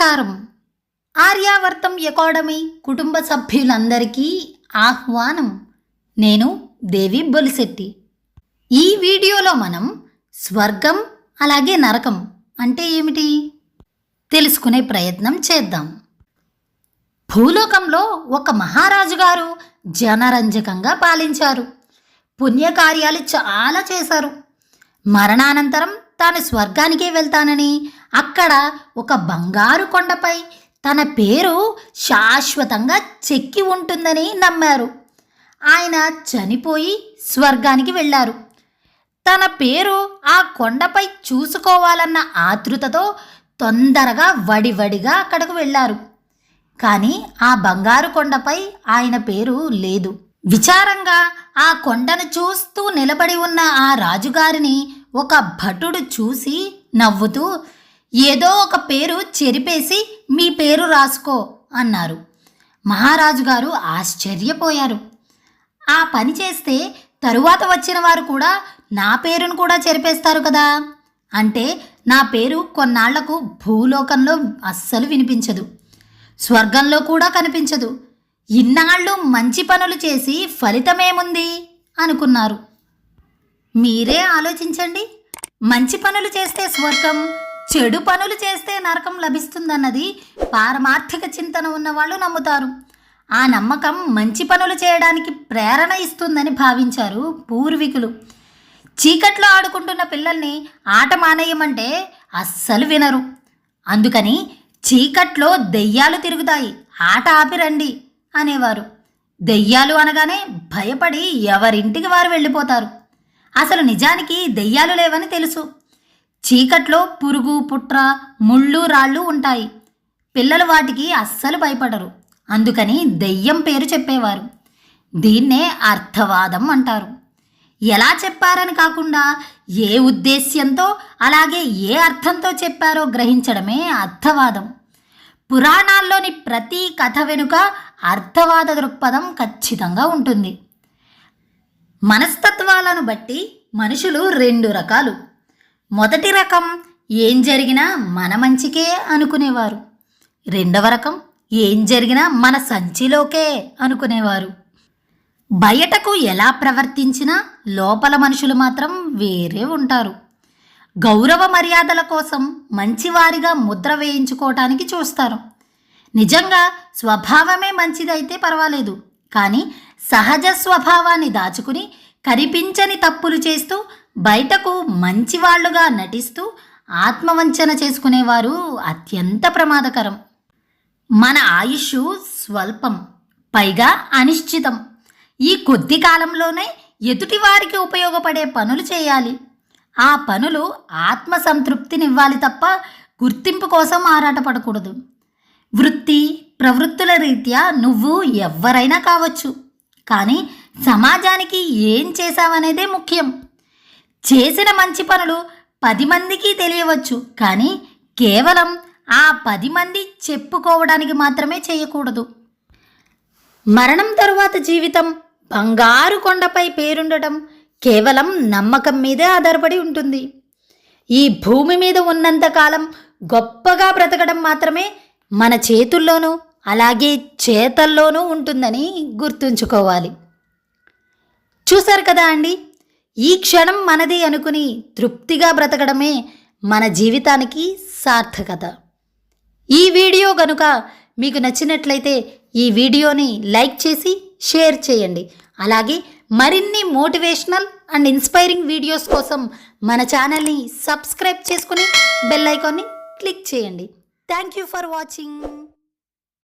నమస్కారం. ఆర్యావర్తం అకాడమీ కుటుంబ సభ్యులందరికీ ఆహ్వానం. నేను దేవి బొలిశెట్టి. ఈ వీడియోలో మనం స్వర్గం అలాగే నరకం అంటే ఏమిటి? తెలుసుకునే ప్రయత్నం చేద్దాం. భూలోకంలో ఒక మహారాజు గారు జనరంజకంగా పాలించారు. పుణ్యకార్యాలు చాలా చేశారు. మరణానంతరం తాను స్వర్గానికే వెళ్తానని అక్కడ ఒక బంగారు కొండపై తన పేరు శాశ్వతంగా చెక్కి ఉంటుందని నమ్మారు. ఆయన చనిపోయి స్వర్గానికి వెళ్ళారు. తన పేరు ఆ కొండపై చూసుకోవాలన్న ఆతృతతో తొందరగా వడివడిగా అక్కడకు వెళ్ళారు. కానీ ఆ బంగారు కొండపై ఆయన పేరు లేదు. విచారంగా ఆ కొండను చూస్తూ నిలబడి ఉన్న ఆ రాజుగారిని ఒక భటుడు చూసి నవ్వుతూ ఏదో ఒక పేరు చెరిపేసి మీ పేరు రాసుకో అన్నారు. మహారాజు గారు ఆశ్చర్యపోయారు. ఆ పని చేస్తే తరువాత వచ్చిన వారు కూడా నా పేరును కూడా చెరిపేస్తారు కదా? అంటే నా పేరు కొన్నాళ్ళకు భూలోకంలో అస్సలు వినిపించదు. స్వర్గంలో కూడా కనిపించదు. ఇన్నాళ్ళు మంచి పనులు చేసి ఫలితమేముంది? అనుకున్నారు. మీరే ఆలోచించండి. మంచి పనులు చేస్తే స్వర్గం చెడు పనులు చేస్తే నరకం లభిస్తుందన్నది పారమార్థిక చింతన ఉన్నవాళ్ళు నమ్ముతారు. ఆ నమ్మకం మంచి పనులు చేయడానికి ప్రేరణ ఇస్తుందని భావించారు పూర్వీకులు. చీకట్లో ఆడుకుంటున్న పిల్లల్ని ఆట మానేయమంటే అస్సలు వినరు. అందుకని చీకట్లో దెయ్యాలు తిరుగుతాయి ఆట ఆపిరండి అనేవారు. దెయ్యాలు అనగానే భయపడి ఎవరింటికి వారు వెళ్ళిపోతారు. అసలు నిజానికి దెయ్యాలు లేవని తెలుసు. చీకట్లో పురుగు పుట్ర ముళ్ళు రాళ్ళు ఉంటాయి. పిల్లలు వాటికి అస్సలు భయపడరు. అందుకని దెయ్యం పేరు చెప్పేవారు. దీన్నే అర్థవాదం అంటారు. ఎలా చెప్పారని కాకుండా ఏ ఉద్దేశ్యంతో అలాగే ఏ అర్థంతో చెప్పారో గ్రహించడమే అర్థవాదం. పురాణాల్లోని ప్రతి కథ వెనుక అర్థవాద దృక్పథం ఖచ్చితంగా ఉంటుంది. మనస్తత్వాలను బట్టి మనుషులు రెండు రకాలు. మొదటి రకం ఏం జరిగినా మన మంచికే అనుకునేవారు. రెండవ రకం ఏం జరిగినా మన సంచిలోకే అనుకునేవారు. బయటకు ఎలా ప్రవర్తించినా లోపల మనుషులు మాత్రం వేరే ఉంటారు. గౌరవ మర్యాదల కోసం మంచివారిగా ముద్ర వేయించుకోవటానికి చూస్తారు. నిజంగా స్వభావమే మంచిదైతే పర్వాలేదు. కానీ సహజ స్వభావాన్ని దాచుకుని కనిపించని తప్పులు చేస్తూ బయటకు మంచివాళ్ళుగా నటిస్తూ ఆత్మవంచన చేసుకునేవారు అత్యంత ప్రమాదకరం. మన ఆయుష్ స్వల్పం పైగా అనిశ్చితం. ఈ కొద్ది కాలంలోనే ఎదుటివారికి ఉపయోగపడే పనులు చేయాలి. ఆ పనులు ఆత్మసంతృప్తినివ్వాలి తప్ప గుర్తింపు కోసం ఆరాటపడకూడదు. వృత్తి ప్రవృత్తుల రీత్యా నువ్వు ఎవరైనా కావచ్చు. కానీ సమాజానికి ఏం చేశావనేదే ముఖ్యం. చేసిన మంచి పనులు పది మందికి తెలియవచ్చు కానీ కేవలం ఆ పది మంది చెప్పుకోవడానికి మాత్రమే చేయకూడదు. మరణం తరువాత జీవితం బంగారు కొండపై పేరుండటం కేవలం నమ్మకం మీదే ఆధారపడి ఉంటుంది. ఈ భూమి మీద ఉన్నంతకాలం గొప్పగా బ్రతకడం మాత్రమే మన చేతుల్లోనూ అలాగే చేతల్లోనూ ఉంటుందని గుర్తుంచుకోవాలి. చూశారు కదా అండి? ఈ క్షణం మనది అనుకుని తృప్తిగా బ్రతకడమే మన జీవితానికి సార్థకత. ఈ వీడియో గనుక మీకు నచ్చినట్లయితే ఈ వీడియోని లైక్ చేసి షేర్ చేయండి. అలాగే మరిన్ని మోటివేషనల్ అండ్ ఇన్స్పైరింగ్ వీడియోస్ కోసం మన ఛానల్ని సబ్స్క్రైబ్ చేసుకుని బెల్ ఐకాన్ని క్లిక్ చేయండి. Thank you for watching.